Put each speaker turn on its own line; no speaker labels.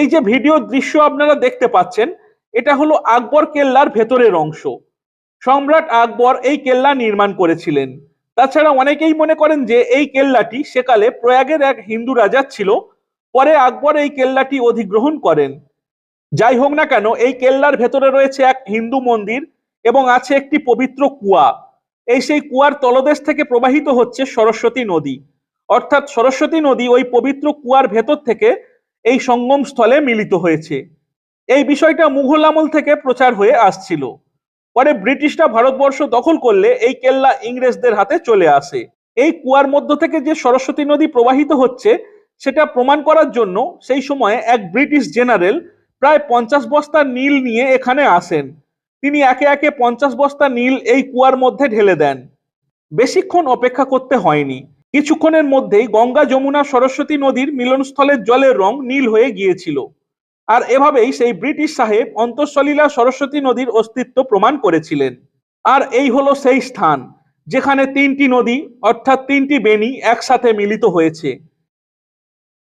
এই যে ভিডিও দৃশ্য আপনারা দেখতে পাচ্ছেন, এটা হলো আকবর কেল্লার ভেতরের অংশ। সম্রাট আকবর এই কেল্লা নির্মাণ করেছিলেন। তাছাড়া অনেকেই মনে করেন যে এই কেল্লাটি সেকালে প্রয়াগের এক হিন্দু রাজা ছিল, পরে আকবর এই কেল্লাটি অধিগ্রহণ করেন। যাই হোক না কেন, এই কেল্লার ভেতরে রয়েছে এক হিন্দু মন্দির এবং আছে একটি পবিত্র কুয়া। এই সেই কুয়ার তলদেশ থেকে প্রবাহিত হচ্ছে সরস্বতী নদী। অর্থাৎ সরস্বতী নদী ওই পবিত্র কুয়ার ভেতর থেকে এই সঙ্গম স্থলে মিলিত হয়েছে। এই বিষয়টা মুঘল আমল থেকে প্রচার হয়ে আসছিল। পরে ব্রিটিশরা ভারতবর্ষ দখল করলে এই কেল্লা ইংরেজদের হাতে চলে আসে। এই কুয়ার মধ্য থেকে যে সরস্বতী নদী প্রবাহিত হচ্ছে, সেটা প্রমাণ করার জন্য সেই সময়ে এক ব্রিটিশ জেনারেল প্রায় পঞ্চাশ বস্তা নীল নিয়ে এখানে আসেন। তিনি একে একে পঞ্চাশ বস্তা নীল এই কুয়ার মধ্যে ঢেলে দেন। বেশিক্ষণ অপেক্ষা করতে হয়নি। কিছুক্ষণের মধ্যেই গঙ্গা যমুনা সরস্বতী নদীর মিলনস্থলের জলের রং নীল হয়ে গিয়েছিল। আর এভাবেই সেই ব্রিটিশ সাহেব অন্তঃসলীলা সরস্বতী নদীর অস্তিত্ব প্রমাণ করেছিলেন। আর এই হলো সেই স্থান, যেখানে তিনটি নদী, অর্থাৎ তিনটি বেনি একসাথে মিলিত হয়েছে।